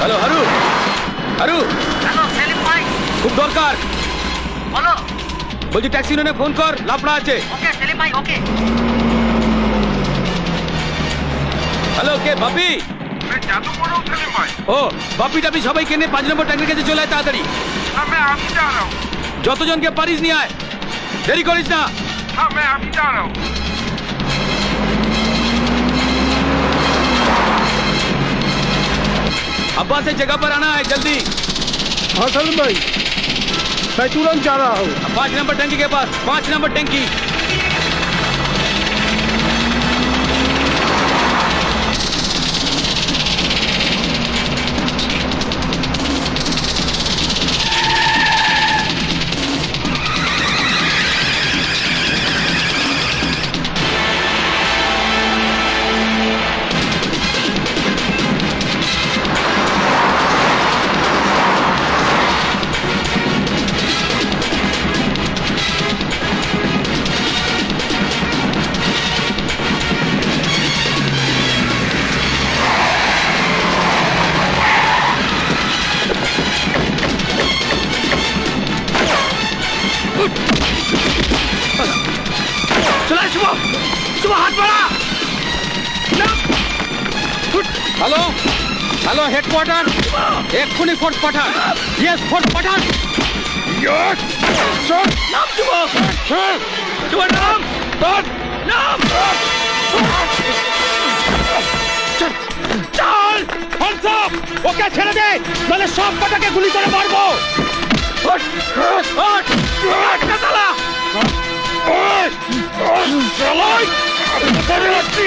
Hello Haru. Haru. Hello Selim ভাই। খুব দরকার। বলো। বলছি ট্যাক্সি নুনে ফোন কর লাফড়া আছে। ওকে সেলিম ভাই ওকে। হ্যালো কে বাপি? ও বাপি টাপি পাঁচ নম্বর ট্যাঙ্কের কাছে চলে আয় তাড়াতাড়ি। যা যতজনকে পারিস নিয়ে আয়। দেরি করিস না। আমি আমি যা अब्बा से जगह पर आना है जल्दी। हाँ सलीम भाई। मैं तुरंत जा रहा हूँ। पाँच नंबर टंकी के पास पाँच नंबर टंकी। তবু হাত বাড়া। হ্যালো? হ্যালো হেডকোয়ার্টার এক্ষুনি ফোর্স পাঠান। ইয়েস ফোর্স পাঠান। নাম যুবক তোমার নাম। তোর নাম। চল। হ্যান্ডস আপ ওকে ছেড়ে দে নাহলে সব কটাকে গুলি করে মারবো। একটা Оторваться!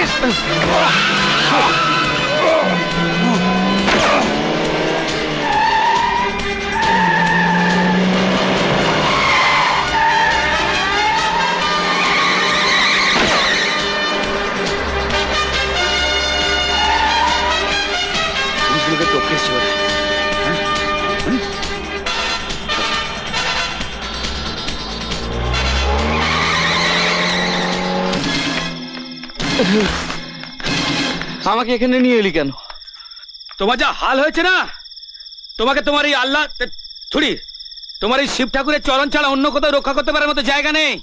আমাকে এখানে নিয়ে এলি কেন? তোমার যা হাল হয়েছে না তোমাকে তোমার এই আল্লাহ ছুড়ি তোমার এই শিব ঠাকুরের চরণ ছাড়া অন্য কোথাও রক্ষা করতে পারার মতো জায়গা নেই।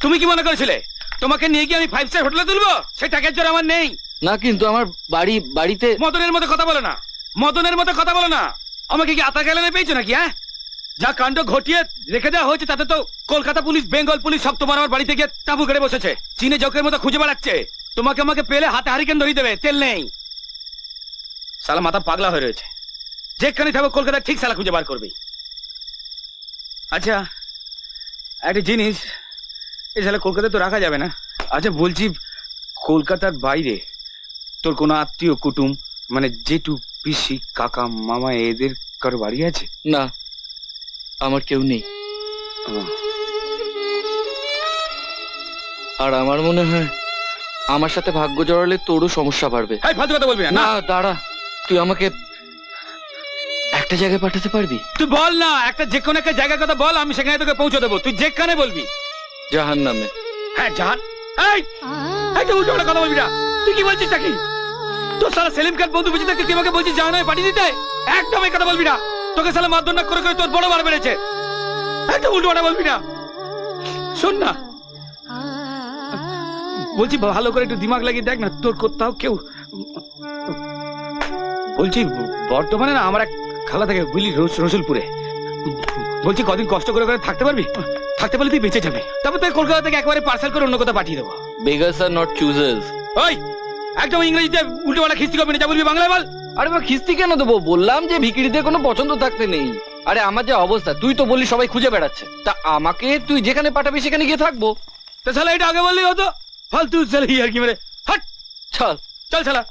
তুমি কি মনে করেছিলে? তোমাকে নিয়ে গিয়ে আমি ফাইভ স্টার হোটেলে তুলবো? সেই টাকার জোর আমার নেই। না কিন্তু আমার বাড়ি বাড়িতে মদনের মতো কথা বলো না। মদনের মতো কথা বলো না। আমাকে কি আতা গেলে পেয়েছ নাকি হ্যাঁ? যা কাণ্ড ঘটিয়ে রেখে দেওয়া হয়েছে তাতে তো কলকাতা পুলিশ, বেঙ্গল পুলিশ সব তোমার আমার বাড়িতে গিয়ে তাবু কেড়ে বসেছে। চীনে জকের মতো খুঁজে বেড়াচ্ছে। তোমাকে আমাকে পেলে হাতে হারিকেন ধরিয়ে দেবে, তেল নেই। সালা মাথা পাগলা হয়ে রয়েছে। যেখানে থাকবে কলকাতা ঠিক সালা খুঁজে বার করবে। আচ্ছা একটা জিনিস, এই সালা কলকাতায় তো রাখা যাবে না। আচ্ছা বলছি, কলকাতার বাইরে তোর কোনো আত্মীয়, কুটুম মানে জেঠু, পিসি, কাকা, মামা, এদের কারও বাড়ি আছে? না। আমার কেউ নেই। আর আমার মনে হয় আমার সাথে ভাগ্য জড়ালে তোরও সমস্যা বাড়বে। ফালতু কথা বলবি না দাঁড়া। তুই আমাকে একটা জায়গায় পাঠাতে পারবি? তুই বল না একটা যে কোনো একটা জায়গার কথা বল আমি সেখানে তোকে পৌঁছে দেবো। তুই যেখানে বলবি। জাহান নামে হ্যাঁ জাহান এই এই তো উল্টো কথা বলবি না। তুই কি বলছিস নাকি? তোর সালা সেলিম খান বন্ধু বুঝি তুই আমাকে বলছিস জাহান পাঠিয়ে দিতে? একদম এই কথা বলবি না। তোকে সালা মারধর না করে করে তোর বড় বার বেড়েছে একদম উল্টো পাল্টা বলবি না। শোন না। বলছি ভালো করে একটু দিমাগ লাগিয়ে দেখ না তোর কোথাও কেউ বলছি বর্তমানে না আমার এক খালা থাকে বুঝলি রসুলপুরে। বলছি কদিন কষ্ট করে করে থাকতে পারবি? থাকতে পারলে তুই বেঁচে যাবে। তারপর তুই কলকাতা থেকে একবারে পার্সেল করে অন্য কোথাও পাঠিয়ে দেবো। বেগার্স আর নট চুজার্স ওই! একদম ইংরেজিতে উল্টো পাল্টা খিস্তি করবি না যা বলবি বাংলায় বল। আরে বা খিস্তি কেন দেবো? বললাম যে ভিকিরিদের কোনো পছন্দ থাকতে নেই। আরে আমার যে অবস্থা তুই তো বললি সবাই খুঁজে বেড়াচ্ছে। তা আমাকে তুই যেখানে পাঠাবি সেখানে গিয়ে থাকব। তা শালা এটা আগে বললি হতো। ফালতু শালা আর কি মেরে। হাট! চল। চল শালা।